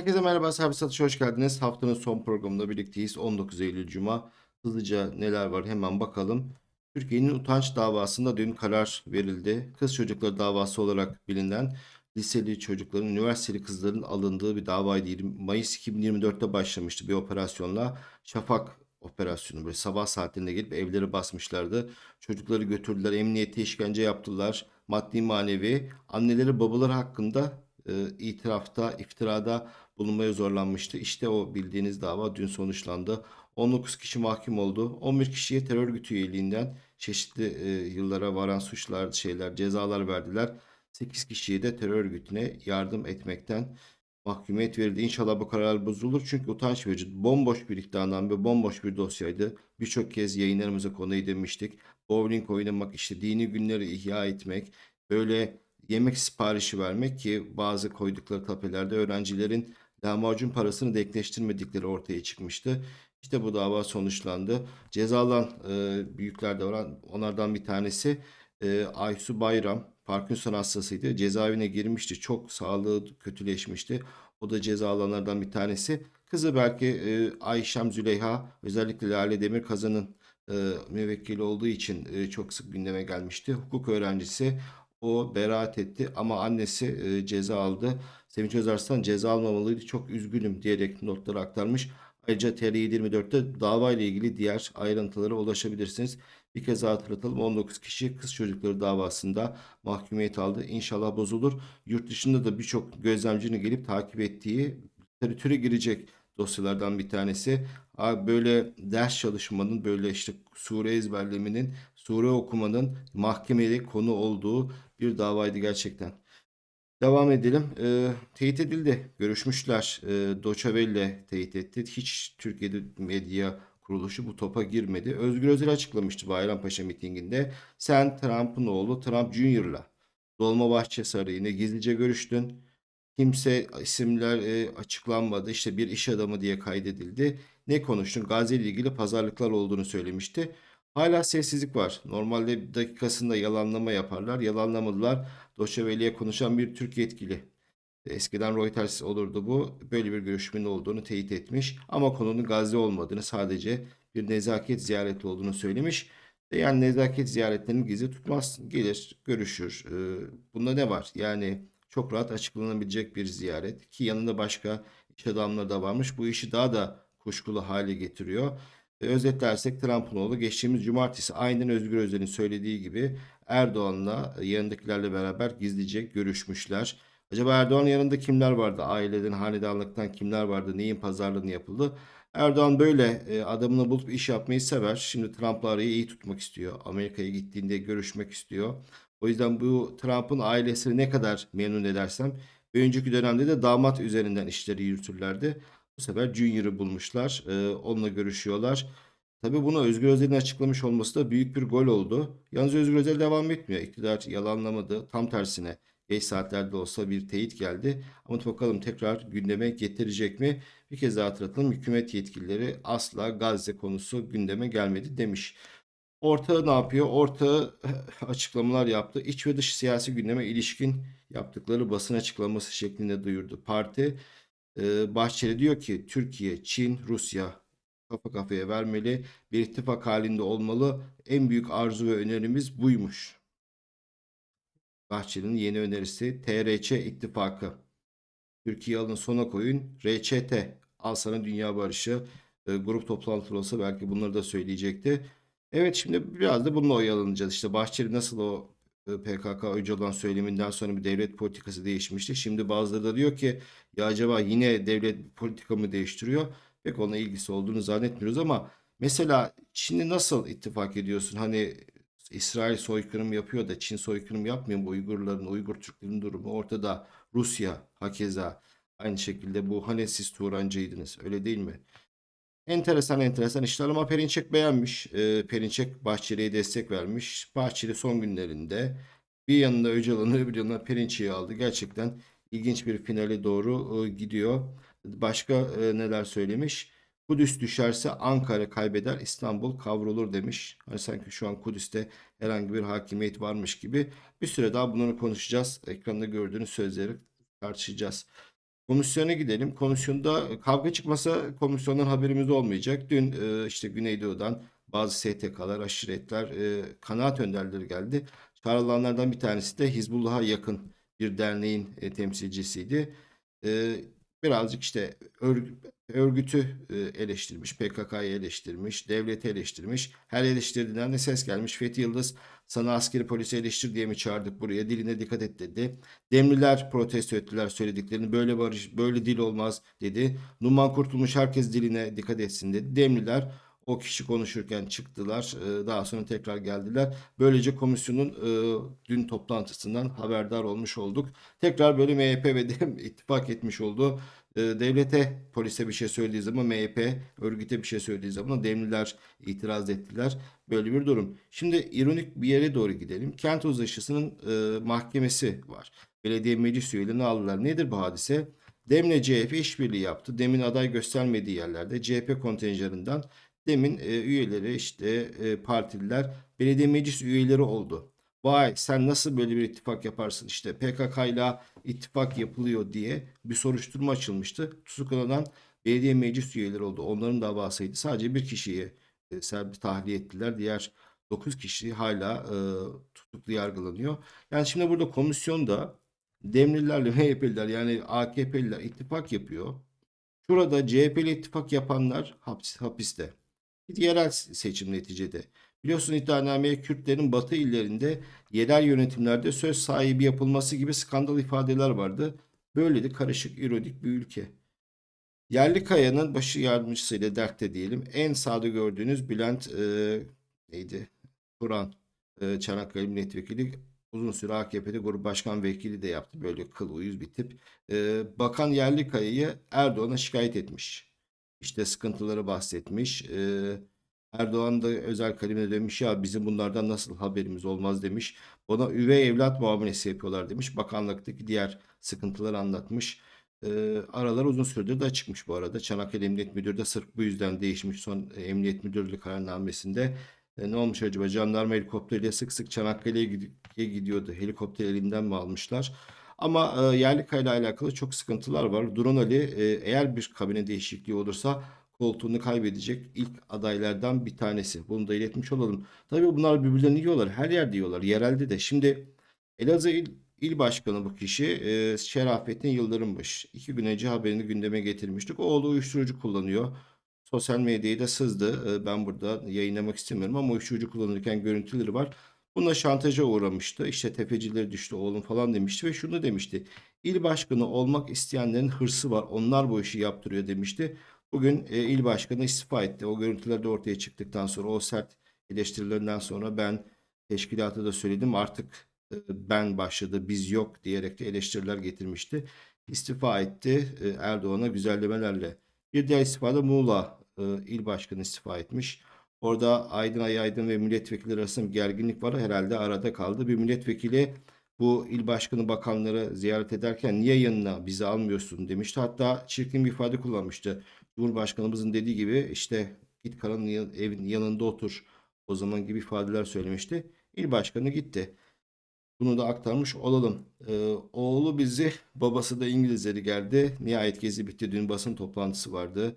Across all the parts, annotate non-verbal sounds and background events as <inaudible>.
Herkese merhaba, Servis Satış'a hoş geldiniz. Haftanın son programında birlikteyiz. 19 Eylül Cuma. Hızlıca neler var hemen bakalım. Türkiye'nin utanç davasında dün karar verildi. Kız çocukları davası olarak bilinen liseli çocukların, üniversiteli kızların alındığı bir davaydı. 20 Mayıs 2024'te başlamıştı bir operasyonla. Şafak operasyonu böyle sabah saatlerinde gelip evleri basmışlardı. Çocukları götürdüler, emniyete işkence yaptılar. Maddi manevi. Anneleri babaları hakkında e, itirafta, iftirada bulunmaya zorlanmıştı. İşte o bildiğiniz dava dün sonuçlandı. 19 kişi mahkum oldu. 11 kişiye terör örgütü üyeliğinden çeşitli e, yıllara varan suçlar, şeyler, cezalar verdiler. 8 kişiye de terör örgütüne yardım etmekten mahkumiyet verildi. İnşallah bu karar bozulur. Çünkü utanç verici. Bomboş bir iddianame ve bomboş bir dosyaydı. Birçok kez yayınlarımıza konuyu demiştik. Bowling oynamak, işte dini günleri ihya etmek, böyle yemek siparişi vermek ki bazı koydukları tapelerde öğrencilerin lahmacun parasını denkleştirmedikleri ortaya çıkmıştı. İşte bu dava sonuçlandı. Cezalan e, büyükler de var. Onlardan bir tanesi e, Aysu Bayram. Parkinson hastasıydı. Cezaevine girmişti. Çok sağlığı kötüleşmişti. O da cezalanlardan bir tanesi. Kızı belki e, Ayşem Züleyha özellikle Lale Demir Kazan'ın e, müvekkili olduğu için e, çok sık gündeme gelmişti. Hukuk öğrencisi o beraat etti ama annesi e, ceza aldı. Sevinç Özarslan ceza almamalıydı. Çok üzgünüm diyerek notları aktarmış. Ayrıca TR724'te dava ile ilgili diğer ayrıntılara ulaşabilirsiniz. Bir kez daha hatırlatalım. 19 kişi kız çocukları davasında mahkumiyet aldı. İnşallah bozulur. Yurt dışında da birçok gözlemcinin gelip takip ettiği literatüre girecek dosyalardan bir tanesi. Böyle ders çalışmanın, böyle işte sure ezberlemenin, sure okumanın mahkemede konu olduğu bir davaydı gerçekten. Devam edelim. Ee, teyit edildi. Görüşmüşler. Ee, Deutsche Welle teyit etti. Hiç Türkiye'de medya kuruluşu bu topa girmedi. Özgür Özel açıklamıştı Bayrampaşa mitinginde. Sen Trump'ın oğlu Trump Jr.'la Dolmabahçe Sarayı'nda gizlice görüştün. Kimse isimler e, açıklanmadı. İşte bir iş adamı diye kaydedildi. Ne konuştun? Gazze ile ilgili pazarlıklar olduğunu söylemişti. Hala sessizlik var. Normalde dakikasında yalanlama yaparlar. Yalanlamadılar. Welle'ye konuşan bir Türk yetkili. Eskiden Reuters olurdu bu. Böyle bir görüşmenin olduğunu teyit etmiş. Ama konunun Gazze olmadığını sadece bir nezaket ziyareti olduğunu söylemiş. E, Yani nezaket ziyaretlerini gizli tutmaz. Gelir, görüşür. Ee, Bunda ne var? Yani çok rahat açıklanabilecek bir ziyaret. Ki yanında başka iş adamları da varmış. Bu işi daha da kuşkulu hale getiriyor. E, özetlersek Trump'ın oğlu geçtiğimiz cumartesi aynen Özgür Özel'in söylediği gibi Erdoğan'la e, yanındakilerle beraber gizlice görüşmüşler. Acaba Erdoğan'ın yanında kimler vardı? Aileden, hanedanlıktan kimler vardı? Neyin pazarlığını yapıldı? Erdoğan böyle e, adamını bulup iş yapmayı sever. Şimdi Trump'la arayı iyi tutmak istiyor. Amerika'ya gittiğinde görüşmek istiyor. O yüzden bu Trump'ın ailesini ne kadar memnun edersem önceki dönemde de damat üzerinden işleri yürütürlerdi. Bu sefer Junior'ı bulmuşlar. Ee, onunla görüşüyorlar. Tabii bunu Özgür Özel'in açıklamış olması da büyük bir gol oldu. Yalnız Özgür Özel devam etmiyor. İktidar yalanlamadı. Tam tersine geç saatlerde olsa bir teyit geldi. Ama bakalım tekrar gündeme getirecek mi? Bir kez daha hatırlatalım. Hükümet yetkilileri asla Gazze konusu gündeme gelmedi demiş. Ortağı ne yapıyor? Ortağı açıklamalar yaptı. İç ve dış siyasi gündeme ilişkin yaptıkları basın açıklaması şeklinde duyurdu. Parti e, Bahçeli diyor ki Türkiye, Çin, Rusya kafa kafaya vermeli, bir ittifak halinde olmalı. En büyük arzu ve önerimiz buymuş. Bahçeli'nin yeni önerisi TRÇ ittifakı. Türkiye alın sona koyun. RÇT al sana dünya barışı. E, grup toplantısı olsa belki bunları da söyleyecekti. Evet şimdi biraz da bununla oyalanacağız. İşte Bahçeli nasıl o PKK Öcalan söyleminden sonra bir devlet politikası değişmişti. Şimdi bazıları da diyor ki ya acaba yine devlet politika mı değiştiriyor? Pek ona ilgisi olduğunu zannetmiyoruz ama mesela Çin'i nasıl ittifak ediyorsun? Hani İsrail soykırım yapıyor da Çin soykırım yapmıyor mu? Uygurların, Uygur Türklerin durumu ortada. Rusya hakeza aynı şekilde bu hani siz Turancıydınız öyle değil mi? Enteresan enteresan işler ama Perinçek beğenmiş. Ee, Perinçek Bahçeli'ye destek vermiş. Bahçeli son günlerinde bir yanında Öcalan'ı öbür yanına Perinçek'i aldı. Gerçekten ilginç bir finale doğru e, gidiyor. Başka e, neler söylemiş? Kudüs düşerse Ankara kaybeder, İstanbul kavrulur demiş. Hani sanki şu an Kudüs'te herhangi bir hakimiyet varmış gibi. Bir süre daha bunları konuşacağız. Ekranda gördüğünüz sözleri tartışacağız. Komisyona gidelim. Komisyonda kavga çıkmasa komisyondan haberimiz olmayacak. Dün e, işte Güneydoğu'dan bazı STK'lar, aşiretler, e, kanaat önderleri geldi. Çağrılanlardan bir tanesi de Hizbullah'a yakın bir derneğin e, temsilcisiydi. E, birazcık işte örg- örgütü e, eleştirmiş, PKK'yı eleştirmiş, devleti eleştirmiş. Her eleştirdiğinden de ses gelmiş. Fethi Yıldız sana askeri polisi eleştir diye mi çağırdık buraya? Diline dikkat et dedi. Demliler protesto ettiler söylediklerini. Böyle barış, böyle dil olmaz dedi. Numan Kurtulmuş herkes diline dikkat etsin dedi. Demliler o kişi konuşurken çıktılar. Ee, Daha sonra tekrar geldiler. Böylece komisyonun e, dün toplantısından haberdar olmuş olduk. Tekrar böyle MHP ve DEM <laughs> ittifak etmiş oldu. Ee, Devlete, polise bir şey söylediği zaman MHP, örgüte bir şey söylediği zaman Demliler itiraz ettiler. Böyle bir durum. Şimdi ironik bir yere doğru gidelim. Kent uzlaşısının e, mahkemesi var. Belediye meclis üyelerini aldılar. Nedir bu hadise? Dem'le CHP işbirliği yaptı. Dem'in aday göstermediği yerlerde CHP kontenjanından Dem'in e, üyeleri işte e, partililer belediye meclis üyeleri oldu. Vay sen nasıl böyle bir ittifak yaparsın işte PKK ile ittifak yapılıyor diye bir soruşturma açılmıştı. Tutuklanan belediye meclis üyeleri oldu. Onların davasıydı. Sadece bir kişiyi e, serbi tahliye ettiler. Diğer 9 kişi hala e, tutuklu yargılanıyor. Yani şimdi burada komisyonda Demlilerle <laughs> MHP'liler yani AKP'liler ittifak yapıyor. Şurada CHP'li ittifak yapanlar hapis, hapiste. Yerel seçim neticede. Biliyorsun iddianameye Kürtlerin batı illerinde yerel yönetimlerde söz sahibi yapılması gibi skandal ifadeler vardı. Böyle de karışık, ironik bir ülke. Yerli Kaya'nın başı yardımcısıyla dertte diyelim. En sağda gördüğünüz Bülent e, neydi? Kur'an e, Çanakkale Milletvekili uzun süre AKP'de grup başkan vekili de yaptı. Böyle kıl uyuz bir tip. E, Bakan Yerlikaya'yı Erdoğan'a şikayet etmiş. İşte sıkıntıları bahsetmiş. E, Erdoğan da özel kalemle demiş ya bizim bunlardan nasıl haberimiz olmaz demiş. Ona üvey evlat muamelesi yapıyorlar demiş. Bakanlıktaki diğer sıkıntıları anlatmış. E, aralar uzun süredir de açıkmış bu arada. Çanakkale Emniyet Müdürü de sırf bu yüzden değişmiş son e, Emniyet Müdürlüğü kararnamesinde. E, ne olmuş acaba? Jandarma helikopteriyle sık sık Çanakkale'ye gid- gidiyordu. Helikopter elinden mi almışlar? Ama e, Yerlikaya ile alakalı çok sıkıntılar var. Duran Ali e, eğer bir kabine değişikliği olursa koltuğunu kaybedecek ilk adaylardan bir tanesi. Bunu da iletmiş olalım. Tabii bunlar birbirlerini yiyorlar. Her yerde yiyorlar. Yerelde de. Şimdi Elazığ İl, İl Başkanı bu kişi e, Şerafettin Yıldırımmış. İki gün önce haberini gündeme getirmiştik. Oğlu uyuşturucu kullanıyor. Sosyal medyayı da sızdı. E, Ben burada yayınlamak istemiyorum ama uyuşturucu kullanırken görüntüleri var. Bununla şantaja uğramıştı. İşte tefecileri düştü oğlum falan demişti ve şunu demişti. İl başkanı olmak isteyenlerin hırsı var. Onlar bu işi yaptırıyor demişti. Bugün e, il başkanı istifa etti. O görüntüler de ortaya çıktıktan sonra o sert eleştirilerinden sonra ben teşkilata da söyledim. Artık e, ben başladı biz yok diyerek de eleştiriler getirmişti. İstifa etti e, Erdoğan'a güzellemelerle. Bir diğer istifa da Muğla e, il başkanı istifa etmiş. Orada Aydın Ay Aydın ve milletvekili arasında gerginlik var. Herhalde arada kaldı. Bir milletvekili bu il başkanı bakanları ziyaret ederken niye yanına bizi almıyorsun demişti. Hatta çirkin bir ifade kullanmıştı. Cumhurbaşkanımızın dediği gibi işte git karının yan- evin yanında otur o zaman gibi ifadeler söylemişti. İl başkanı gitti. Bunu da aktarmış olalım. Ee, oğlu bizi, babası da İngilizleri geldi. Nihayet gezi bitti. Dün basın toplantısı vardı.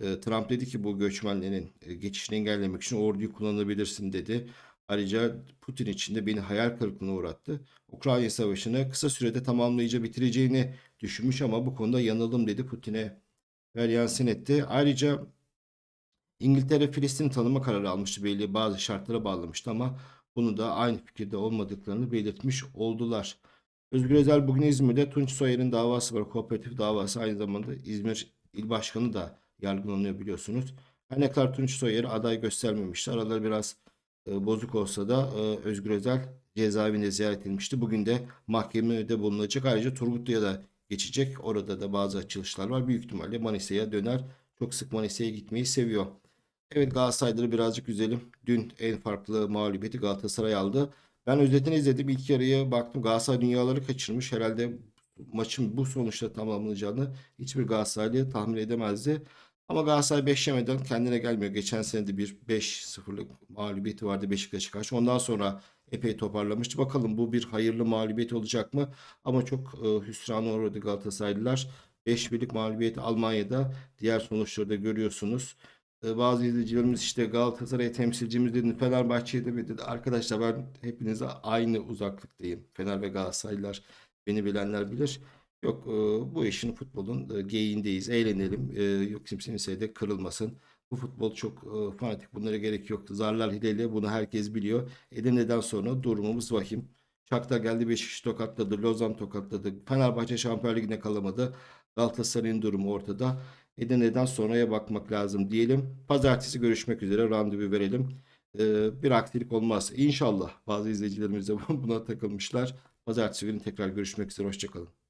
Ee, Trump dedi ki bu göçmenlerin e, geçişini engellemek için orduyu kullanabilirsin dedi. Ayrıca Putin için de beni hayal kırıklığına uğrattı. Ukrayna Savaşı'nı kısa sürede tamamlayıcı bitireceğini düşünmüş ama bu konuda yanıldım dedi Putin'e. Veryansın etti. Ayrıca İngiltere Filistin tanıma kararı almıştı belli bazı şartlara bağlamıştı ama bunu da aynı fikirde olmadıklarını belirtmiş oldular. Özgür Özel bugün İzmir'de Tunç Soyer'in davası var. Kooperatif davası aynı zamanda İzmir İl Başkanı da yargılanıyor biliyorsunuz. Her ne kadar Tunç Soyer'i aday göstermemişti. Araları biraz e, bozuk olsa da e, Özgür Özel cezaevinde ziyaret edilmişti. Bugün de mahkemede bulunacak. Ayrıca Turgutlu'ya da geçecek. Orada da bazı açılışlar var. Büyük ihtimalle Manisa'ya döner. Çok sık Manisa'ya gitmeyi seviyor. Evet Galatasaray'ları birazcık üzelim. Dün en farklı mağlubiyeti Galatasaray aldı. Ben özetini izledim. İlk yarıya baktım. Galatasaray dünyaları kaçırmış. Herhalde maçın bu sonuçta tamamlanacağını hiçbir Galatasaraylı tahmin edemezdi. Ama Galatasaray 5 yemeden kendine gelmiyor. Geçen sene de bir 5-0'lık mağlubiyeti vardı Beşiktaş'a karşı. Ondan sonra epey toparlamıştı. Bakalım bu bir hayırlı mağlubiyet olacak mı? Ama çok e, hüsrana uğradı Galatasaraylılar. 5 birlik mağlubiyet Almanya'da. Diğer sonuçları da görüyorsunuz. Ee, Bazı izleyicilerimiz işte Galatasaray temsilcimiz dedi, Fenerbahçe'ye de dedi. Arkadaşlar ben hepinize aynı uzaklıktayım. Fener ve Galatasaraylılar beni bilenler bilir. Yok e, bu işin futbolun e, geyiğindeyiz. Eğlenelim. E, Yok kimsenin de kırılmasın. Bu futbol çok e, fanatik. Bunlara gerek yok. Zarlar hileyle bunu herkes biliyor. Edirne'den sonra durumumuz vahim. Shakhtar geldi Beşiktaş tokatladı. Lozan tokatladı. Fenerbahçe Şampiyonlar Ligi'ne kalamadı. Galatasaray'ın durumu ortada. Edirne'den sonraya bakmak lazım diyelim. Pazartesi görüşmek üzere randevu verelim. Ee, bir aksilik olmaz. İnşallah bazı izleyicilerimiz de <laughs> buna takılmışlar. Pazartesi günü tekrar görüşmek üzere. Hoşçakalın.